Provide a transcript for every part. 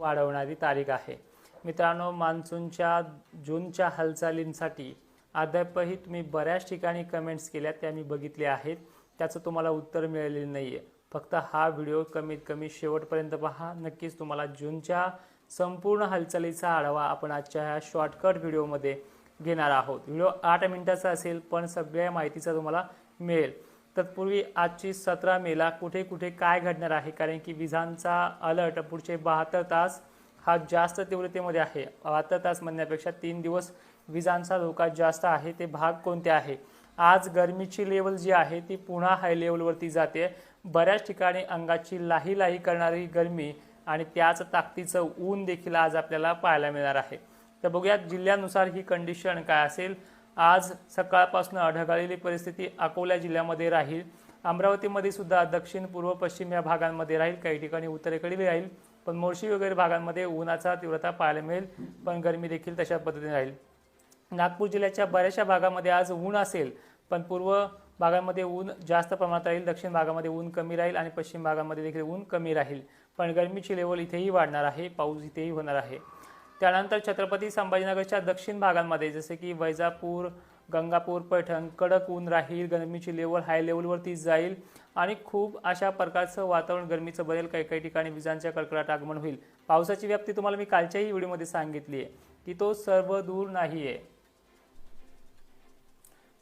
वाढवणारी तारीख आहे. मित्रांनो मान्सूनच्या जूनच्या हालचालींसाठी अद्यापही तुम्ही बऱ्याच ठिकाणी कमेंट्स केल्या त्या मी बघितल्या आहेत. त्याचं तुम्हाला उत्तर मिळालेलं नाही आहे फक्त हा व्हिडिओ कमीत कमी शेवटपर्यंत पहा. नक्कीच तुम्हाला जूनच्या संपूर्ण हालचालीचा आढावा आपण आजच्या ह्या शॉर्टकट व्हिडिओमध्ये घेणार आहोत. व्हिडिओ आठ मिनिटाचा असेल पण सगळ्या माहितीचा तुम्हाला मिळेल. तत्पूर्वी आजची सतरा मेला कुठे कुठे काय घडणार आहे? कारण की विजांचा अलर्ट पुढचे बहात्तर तास हा जास्त तीव्रतेमध्ये आहे. बहात्तर तास म्हणण्यापेक्षा तीन दिवस विजांचा धोका जास्त आहे. ते भाग कोणते आहे? आज गरमीची लेवल जी आहे ती पुन्हा हाय लेवलवरती जाते. बऱ्याच ठिकाणी अंगाची लाही लाही करणारी गरमी आणि त्याच ताकदीचं ऊन देखील आज आपल्याला पाहायला मिळणार आहे. तर बघूयात जिल्ह्यानुसार ही कंडिशन काय असेल? आज सकाळपासून ढगाळलेली परिस्थिती अकोला जिल्ह्यामध्ये राहील. अमरावतीमध्ये सुद्धा दक्षिण पूर्व पश्चिम या भागांमध्ये राहील. काही ठिकाणी उत्तरेकडील राहील. पण मोर्शी वगैरे भागांमध्ये उन्हाचा तीव्रता पाहायला मिळेल. पण गरमी देखील तशा पद्धतीने राहील. नागपूर जिल्ह्याच्या बऱ्याचशा भागामध्ये आज ऊन असेल. पण पूर्व भागामध्ये ऊन जास्त प्रमाणात राहील. दक्षिण भागामध्ये ऊन कमी राहील आणि पश्चिम भागामध्ये देखील ऊन कमी राहील. पण गरमीची लेवल इथेही वाढणार आहे. पाऊस इथेही होणार आहे. त्यानंतर छत्रपती संभाजीनगरच्या दक्षिण भागांमध्ये जसे की वैजापूर गंगापूर पैठण कडक ऊन राहील गरमीची लेवल हाय लेवलवरती जाईल आणि खूप अशा प्रकारचं वातावरण गरमीचं बदल काही काही ठिकाणी विजांच्या कडकडाट आगमन होईल. पावसाची व्याप्ती तुम्हाला मी कालच्याही व्हिडिओमध्ये सांगितली आहे की तो सर्व दूर नाही आहे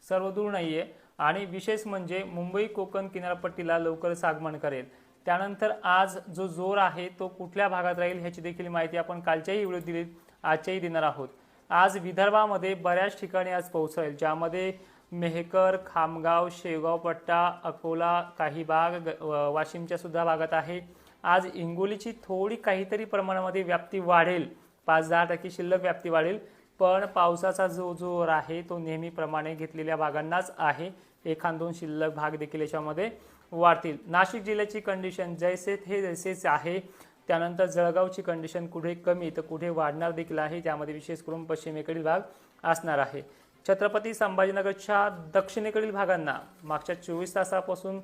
सर्व दूर नाही आहे आणि विशेष म्हणजे मुंबई कोकण किनारपट्टीला लवकरच आगमन करेल. त्यानंतर आज जो जोर आहे तो कुठल्या भागात राहील ह्याची देखील माहिती आपण कालच्याही व्हिडिओ दिली आजच्याही देणार आहोत. आज विदर्भामध्ये बऱ्याच ठिकाणी आज पाऊस राहील ज्यामध्ये मेहकर खामगाव शेवगाव पट्टा अकोला काही भाग ग- वाशिमच्या सुद्धा भागात आहे. आज इंगोलीची थोडी काहीतरी प्रमाणामध्ये व्याप्ती वाढेल. पाच दहा टक्के शिल्लक व्याप्ती वाढेल. पण पावसाचा जो जोर आहे तो नेहमीप्रमाणे घेतलेल्या भागांनाच आहे. एखाद दोन शिल्लक भाग देखील याच्यामध्ये वाढतील. नाशिक जिल्ह्याची कंडिशन जैसे हे जैसेच आहे. त्यानंतर जळगावची कंडिशन कुठे कमी तर कुठे वाढणार देखील आहे त्यामध्ये विशेष करून पश्चिमेकडील भाग असणार आहे. छत्रपती संभाजीनगरच्या दक्षिणेकडील भागांना मागच्या चोवीस तासापासून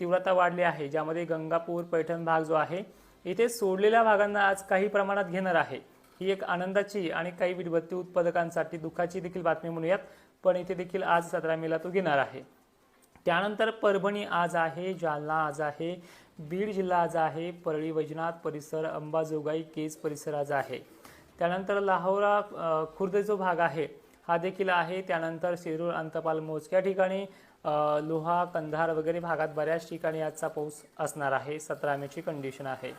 तीव्रता वाढली आहे ज्यामध्ये गंगापूर पैठण भाग जो आहे इथे सोडलेल्या भागांना आज काही प्रमाणात घेणार आहे. ही एक आनंदाची आणि काही विडबत्ती उत्पादकांसाठी दुःखाची देखील बातमी म्हणूयात. पण इथे देखील आज सतरा मेला तो घेणार आहे. त्यानंतर परभणी आज आहे जालना आज आहे बीड जिल्हा आज आहे परळी वैजनाथ परिसर अंबाजोगाई केज परिसर आज आहे. त्यानंतर लाहोरा खुर्द जो भाग आहे हा देखील आहे. त्यानंतर शिरूर अंतपाल मोजक्या ठिकाणी लोहा कंधार वगैरे भागात बऱ्याच ठिकाणी आजचा पाऊस असणार आहे. सतरा मेची कंडिशन आहे.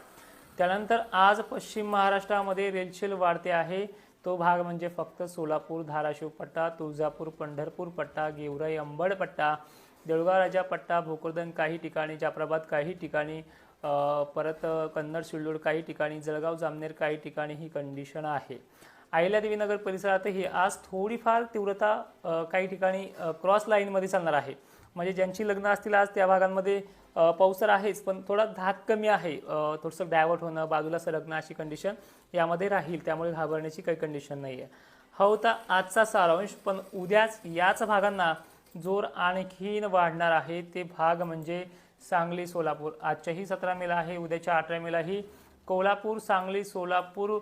त्यानंतर आज पश्चिम महाराष्ट्रामध्ये रेलचेल वाढते आहे. तो भाग म्हणजे फक्त सोलापूर धाराशिव पट्टा तुळजापूर पंढरपूर पट्टा गेवराई अंबड पट्टा देऊळगाव राजा पट्टा भोकरदन काही ठिकाणी जाफराबाद काही ठिकाणी परत कन्नड सिल्लोड काही ठिकाणी जळगाव जामनेर काही ठिकाणी ही कंडिशन आहे. अहिल्यादेवी नगर परिसरातही आज थोडीफार तीव्रता काही ठिकाणी क्रॉस लाईनमध्ये चालणार आहे. म्हणजे ज्यांची लग्न असतील आज त्या भागांमध्ये पाऊस तर आहेच पण थोडा धाक कमी आहे. थोडंसं डायव्हर्ट होणं बाजूला सरकणं अशी कंडिशन यामध्ये राहील त्यामुळे घाबरण्याची काही कंडिशन नाही आहे हा होता आजचा सारांश पण उद्याच याच भागांना जोर आणखीन वाढणार आहे. ते भाग म्हणजे सांगली सोलापूर. आजच्याही सतरा मेला आहे उद्याच्या अठरा मेलाही कोल्हापूर सांगली सोलापूर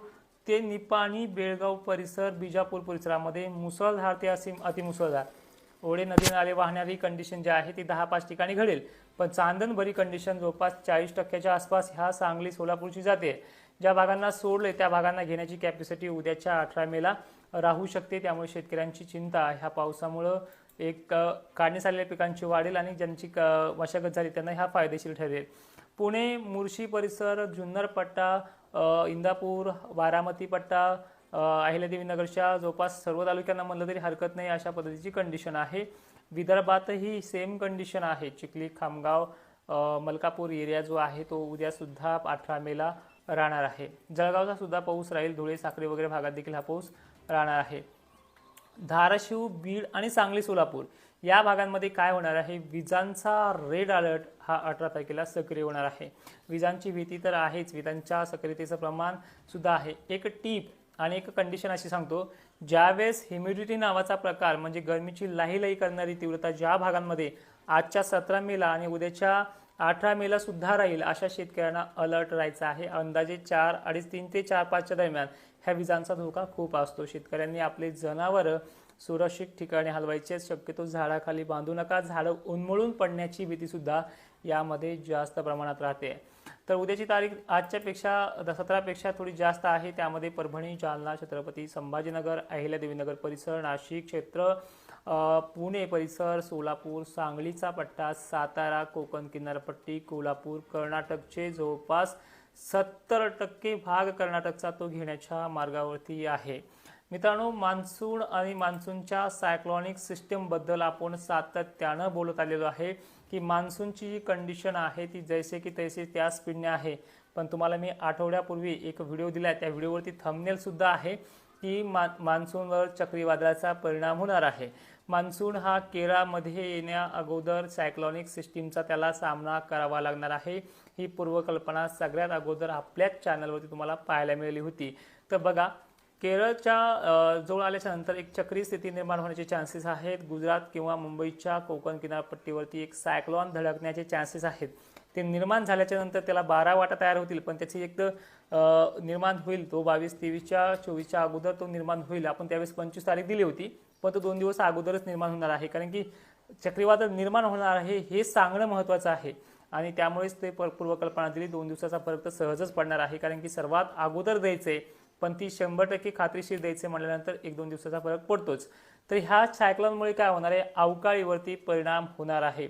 ते निपाणी बेळगाव परिसर बिजापूर परिसरामध्ये मुसळधार ते असीम अतिमुसळधार. ओढे नदी नाले वाहणारी कंडिशन जी आहे ती दहा पाच ठिकाणी घडेल. पण चांदणभरी कंडिशन जवळपास चाळीस टक्क्याच्या आसपास ह्या सांगली सोलापूरची जाते. ज्या भागांना सोडले त्या भागांना घेण्याची कॅपॅसिटी उद्याच्या अठरा मेला राहू शकते. त्यामुळे शेतकऱ्यांची चिंता ह्या पावसामुळं एक काढण्यात आलेल्या पिकांची वाढेल आणि ज्यांची क- मशागत झाली त्यांना ह्या फायदेशीर ठरेल. पुणे मुर्शी परिसर जुन्नर पट्टा इंदापूर बारामती पट्टा अहिल्यादेवी नगरच्या जवळपास सर्व तालुक्यांना म्हणलं तरी हरकत नाही अशा पद्धतीची कंडिशन आहे. विदर्भातही सेम कंडिशन आहे. चिखली खामगाव मलकापूर एरिया जो आहे तो उद्यासुद्धा अठरा मेला राहणार आहे. जळगावचा सुद्धा पाऊस राहील. धुळे साखरे वगैरे भागात देखील हा पाऊस राहणार आहे. धाराशिव बीड आणि सांगली सोलापूर या भागांमध्ये काय होणार आहे? विजांचा रेड अलर्ट हा अठरा तारखेला सक्रिय होणार आहे. विजांची भीती तर आहेच. विजांच्या सक्रियतेचं प्रमाण सुद्धा आहे. एक टीप आणि एक कंडिशन अशी सांगतो ज्यावेळेस ह्युमिडिटी नावाचा प्रकार म्हणजे गरमीची लाही करणारी तीव्रता ज्या भागांमध्ये आजच्या सतरा मेला आणि उद्याच्या अठरा मेला सुद्धा राहील अशा शेतकऱ्यांना अलर्ट राहायचा आहे. अंदाजे चार अडीच तीन ते चार पाचच्या दरम्यान ह्या विजांचा धोका खूप असतो. शेतकऱ्यांनी आपले जनावरं सुरक्षित ठिकाणी हलवायचे शक्यतो झाडाखाली बांधू नका. झाडं उन्मळून पडण्याची भीतीसुद्धा यामध्ये जास्त प्रमाणात राहते. तर उद्याची तारीख आजच्यापेक्षा सतरापेक्षा थोडी जास्त आहे. त्यामध्ये परभणी जालना छत्रपती संभाजीनगर अहिल्यादेवीनगर परिसर नाशिक क्षेत्र पुणे परिसर सोलापूर सांगलीचा पट्टा सातारा कोकण किनारपट्टी कोल्हापूर कर्नाटकचे जवळपास सत्तर टक्के भाग कर्नाटकचा तो घेण्याच्या मार्गावरती आहे. मित्रांनो मान्सून आणि मान्सूनच्या सायक्लॉनिक सिस्टीमबद्दल आपण सातत्यानं बोलत आलेलो आहे. की मान्सूनची जी कंडिशन आहे ती जैसे की तैसे त्या स्पीडने आहे. पण तुम्हाला मी आठवड्यापूर्वी एक व्हिडिओ दिला आहे त्या व्हिडिओवरती थंबनेलसुद्धा आहे की मा मान्सूनवर चक्रीवादळाचा परिणाम होणार आहे. मान्सून हा केरळमध्ये येण्या अगोदर सायक्लॉनिक सिस्टीमचा त्याला सामना करावा लागणार आहे. ही पूर्वकल्पना सगळ्यात अगोदर आपल्याच चॅनलवरती तुम्हाला पाहायला मिळाली होती. तर बघा केरळच्या जवळ आल्याच्यानंतर एक चक्री स्थिती निर्माण होण्याचे चान्सेस आहेत. गुजरात किंवा मुंबईच्या कोकण किनारपट्टीवरती एक सायक्लॉन धडकण्याचे चान्सेस आहेत. ते निर्माण झाल्याच्यानंतर त्याला बारा वाटा तयार होतील पण त्याची एक तर निर्माण होईल. तो बावीस तेवीसच्या चोवीसच्या अगोदर तो निर्माण होईल. आपण त्यावेळेस पंचवीस तारीख दिली होती पण तो दोन दिवस अगोदरच निर्माण होणार आहे. कारण की चक्रीवादळ निर्माण होणार आहे हे सांगणं महत्त्वाचं आहे. आणि त्यामुळेच ते पर- पूर्वकल्पना दिली दोन दिवसाचा फरक तर सहजच पडणार आहे. कारण की सर्वात अगोदर द्यायचे पण ती शंभर टक्के खात्रीशीर द्यायचे म्हटल्यानंतर एक दोन दिवसाचा फरक पडतोच. तर ह्या सायक्लॉनमुळे काय होणार आहे? अवकाळीवरती परिणाम होणार आहे.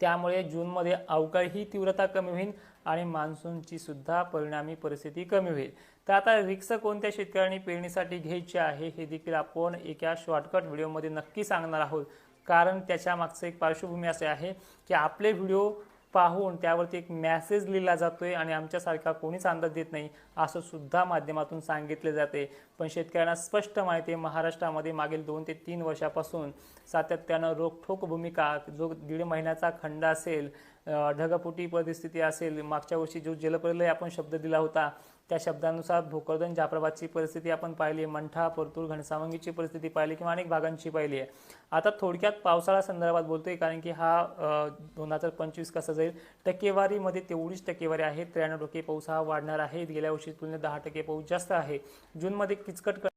त्यामुळे जूनमध्ये अवकाळी ही तीव्रता कमी होईल आणि मान्सूनची सुद्धा परिणामी परिस्थिती कमी होईल. तर आता रिक्स कोणत्या शेतकऱ्यांनी पेरणीसाठी घ्यायची आहे हे देखील आपण एका शॉर्टकट व्हिडिओमध्ये नक्की सांगणार आहोत. कारण त्याच्या मागचं एक पार्श्वभूमी असे आहे की आपले व्हिडिओ पाहून त्यावरती एक मॅसेज लिहिला जातोय आणि आमच्यासारखा कोणीच अंदाज देत नाही असं सुद्धा माध्यमातून सांगितले जाते. पण शेतकऱ्यांना स्पष्ट माहिती आहे महाराष्ट्रामध्ये मागील दोन ते तीन वर्षापासून सातत्यानं रोखठोक भूमिका जो दीड महिन्याचा खंड असेल ढगफुटी परिस्थिती असेल मागच्या वर्षी जो जलप्रलय आपण शब्द दिला होता त्या शब्दानुसार भोकरदन जाफराबादची परिस्थिती आपण पाहिली मंठा परतूर घनसावंगीची परिस्थिती पाहिली किंवा अनेक भागांची पाहिली आहे. आता थोडक्यात पावसाळा संदर्भात बोलतोय कारण की हा दोन हजार पंचवीस कसा जाईल? टक्केवारीमध्ये तेवढीच टक्केवारी आहे. त्र्याण्णव टक्के पाऊस हा वाढणार आहे. गेल्या वर्षी तुलनेत दहा टक्के पाऊस जास्त आहे. जूनमध्ये किचकट